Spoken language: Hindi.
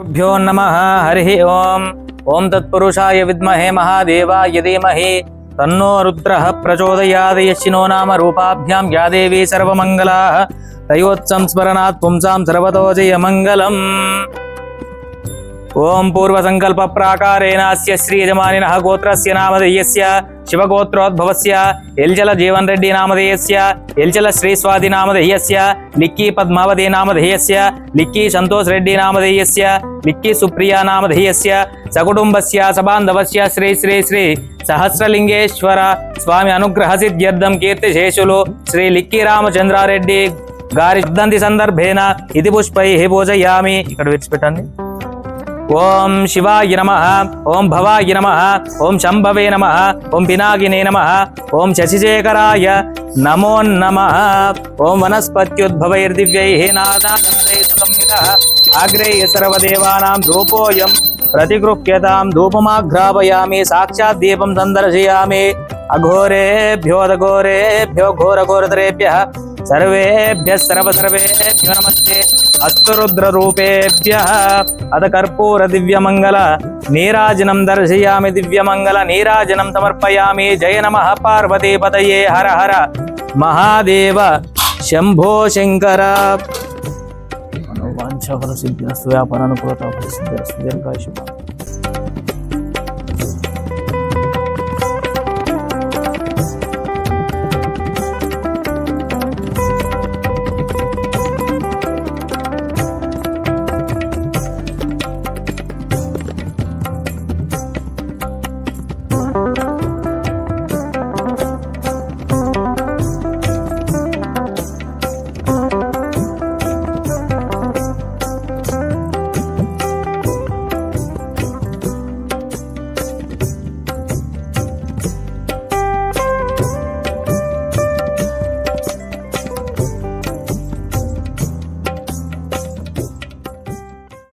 गुरुभ्यो नम, हरी ओम। ओम तत्पुरुषाय विद्महे महादेवाय धीमहि। तन्नो रुद्रः प्रचोदयाद यशिनो नाम रूपाभ्यां या देवी सर्वमङ्गलाः। तयोत्संस्मरणात् पुंसां सर्वतो जयमङ्गलम्। ఓం పూర్వ పూర్వసంకల్ప ప్రాకారేణాస్య శ్రీ యజమానిన గోత్రస్య నామధేయస్య శివగోత్రోద్భవస్య ఎల్జల జీవన్ రెడ్డి నామధేయస్య ఎల్జల శ్రీస్వాది నామధేయస్య లిక్కి పద్మావతి నామధేయస్య లిక్కి సంతోష్ రెడ్డి నామధేయస్య లిక్కి సుప్రియా నామధేయస్య సకుటుంబస్య సబాంధవస్య శ్రీ శ్రీ శ్రీ సహస్రలింగేశ్వర స్వామి అనుగ్రహ సిద్ధ్యర్థం కీర్తి శేషులు శ్రీ లిక్కి రామచంద్రారెడ్డి గారి దంది సందర్భేన ఇది పుష్పై పూజయామి. ఇక్కడ విడిచిపెట్టండి. ఓం శివాయ నమ ఓం భవాయ నమ ఓం శంభవే నమ ఓం పినాకినే నమ ఓం శశిశేఖరాయ నమో నమ ఓం వనస్పత్యుద్భవైర్దివ్యై నాదానందై సంహితః ఆగ్రేయ సర్వదేవానాం ధూపోయం प्रतिगृह्यतां धूपमाघ्रापयामि साक्षात् दीपं सन्दर्शयामि अघोरेभ्योऽधघोरेभ्यो घोरघोरतरेभ्यः सर्वेभ्यः सर्वसर्वेभ्यो नमस्ते। अस्तु रुद्ररूपेभ्यः अथ कर्पूरदिव्यमङ्गल नीराजनं दर्शयामि दिव्यमङ्गल। नीराजनं समर्पयामि। जय नमः पार्वतीपतये हर हर। महादेव शम्भो शङ्कर। वाञ्छाफलसिद्धिरस्तु व्यापारानुकूलता